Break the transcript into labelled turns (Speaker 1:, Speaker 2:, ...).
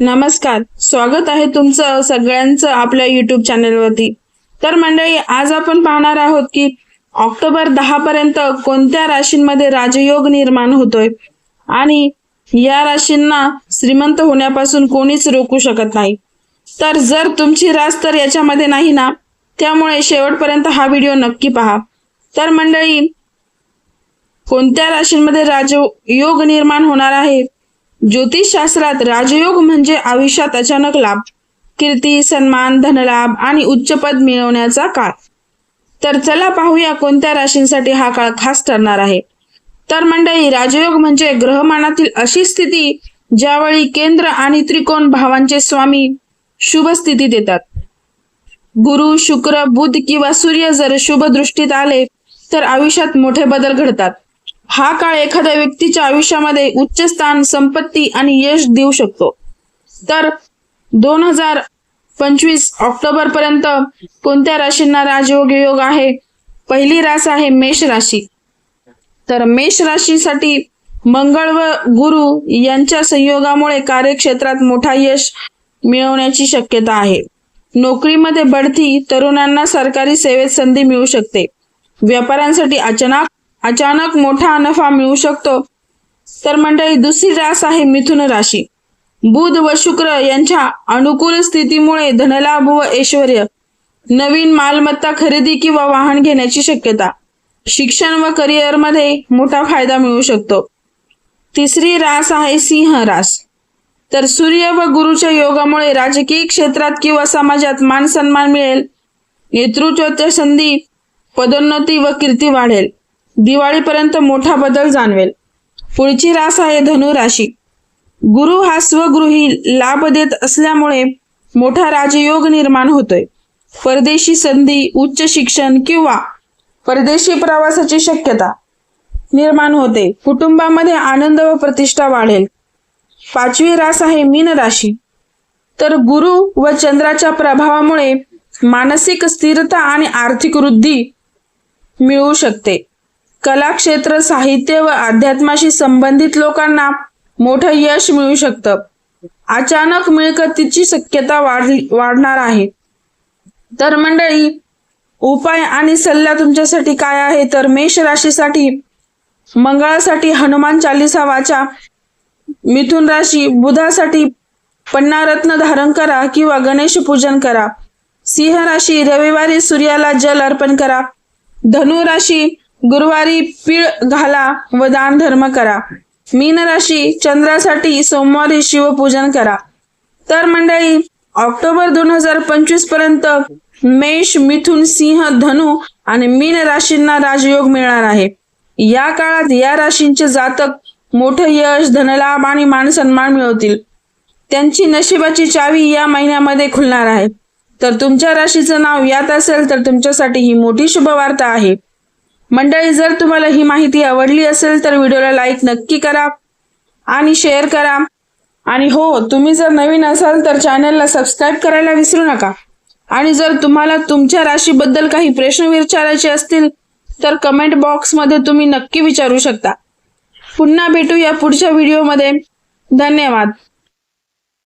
Speaker 1: नमस्कार स्वागत आहे तुमचं सगळ्यांचं आपल्या युट्यूब चॅनलवरती तर मंडळी आज आपण पाहणार आहोत की ऑक्टोबर दहा पर्यंत कोणत्या राशींमध्ये राजयोग निर्माण होतोय आणि या राशींना श्रीमंत होण्यापासून कोणीच रोखू शकत नाही. तर जर तुमची रास तर याच्यामध्ये नाही ना त्यामुळे शेवटपर्यंत हा व्हिडिओ नक्की पहा. तर मंडळी कोणत्या राशींमध्ये राजयोग निर्माण होणार आहे? ज्योतिषशास्त्रात राजयोग म्हणजे आयुष्यात अचानक लाभ कीर्ती सन्मान धनलाभ आणि उच्च पद मिळवण्याचा काळ. तर चला पाहूया कोणत्या राशींसाठी हा काळ खास ठरणार आहे. तर मंडळी राजयोग म्हणजे ग्रहमानातील अशी स्थिती ज्यावेळी केंद्र आणि त्रिकोण भावांचे स्वामी शुभ स्थिती देतात. गुरु शुक्र बुध किंवा सूर्य जर शुभ दृष्टीत आले तर आयुष्यात मोठे बदल घडतात. हा काळ एखाद्या व्यक्तीच्या आयुष्यामध्ये उच्च स्थान संपत्ती आणि यश देऊ शकतो. तर दोन हजार पंचवीस ऑक्टोबर पर्यंत कोणत्या राशींना राजयोग योग आहे? पहिली रास आहे मेष राशी. तर मेष राशीसाठी मंगळ व गुरु यांच्या संयोगामुळे कार्यक्षेत्रात मोठा यश मिळवण्याची शक्यता आहे. नोकरीमध्ये बढती तरुणांना सरकारी सेवेत संधी मिळू शकते. व्यापाऱ्यांसाठी अचानक अचानक मोठा नफा मिळू शकतो. तर मंडळी दुसरी रास आहे मिथुन राशी. बुध व शुक्र यांच्या अनुकूल स्थितीमुळे धनलाभ व ऐश्वर नवीन मालमत्ता खरेदी किंवा वाहन घेण्याची शक्यता शिक्षण व करिअरमध्ये मोठा फायदा मिळू शकतो. तिसरी रास आहे सिंह रास. तर सूर्य व गुरुच्या योगामुळे राजकीय क्षेत्रात किंवा समाजात मान सन्मान मिळेल नेतृत्वाच्या संधी पदोन्नती व कीर्ती वाढेल. दिवाळीपर्यंत मोठा बदल जाणवेल. पुढची रास आहे धनु राशी. गुरु हा स्वगृही लाभ देत असल्यामुळे मोठा राजयोग निर्माण होतोय. परदेशी संधी उच्च शिक्षण किंवा परदेशी प्रवासाची शक्यता निर्माण होते. कुटुंबामध्ये आनंद व प्रतिष्ठा वाढेल. पाचवी रास आहे मीन राशी. तर गुरु व चंद्राच्या प्रभावामुळे मानसिक स्थिरता आणि आर्थिक वृद्धी मिळू शकते. कलाक्षेत्र साहित्य व अध्यात्माशी संबंधित लोकांना मोठं यश मिळू शकतं. अचानक मिळकतीची शक्यता वाढली वाढणार आहे. तर मंडळी उपाय आणि सल्ला तुमच्यासाठी काय आहे? तर मेष राशीसाठी मंगळासाठी हनुमान चालिसा वाचा मिथुन राशी बुधासाठी पन्नारत्न धारण करा किंवा गणेश पूजन करा. सिंह राशी रविवारी सूर्याला जल अर्पण करा. धनु राशी गुरुवारी पीळ घाला व दान धर्म करा. मीन राशी चंद्रासाठी सोमवारी शिवपूजन करा. तर मंडळी ऑक्टोबर दोन हजार पंचवीसपर्यंत मेष मिथुन सिंह धनु आणि मीन राशींना राजयोग मिळणार आहे. या काळात या राशींचे जातक मोठं यश धनलाभ आणि मान सन्मान मिळवतील. त्यांची नशिबाची चावी या महिन्यामध्ये खुलणार आहे. तर तुमच्या राशीचं नाव यात असेल तर तुमच्यासाठी ही मोठी शुभवार्ता आहे. मंडळी जर तुम्हाला ही माहिती आवडली असेल तर व्हिडिओला लाईक नक्की करा आणि शेअर करा. आणि हो तुम्ही जर नवीन असाल तर चॅनलला सबस्क्राईब करायला विसरू नका. आणि जर तुम्हाला तुमच्या राशीबद्दल काही प्रश्न विचारायचे असतील तर कमेंट बॉक्समध्ये तुम्ही नक्की विचारू शकता. पुन्हा भेटू या पुढच्या व्हिडिओमध्ये धन्यवाद.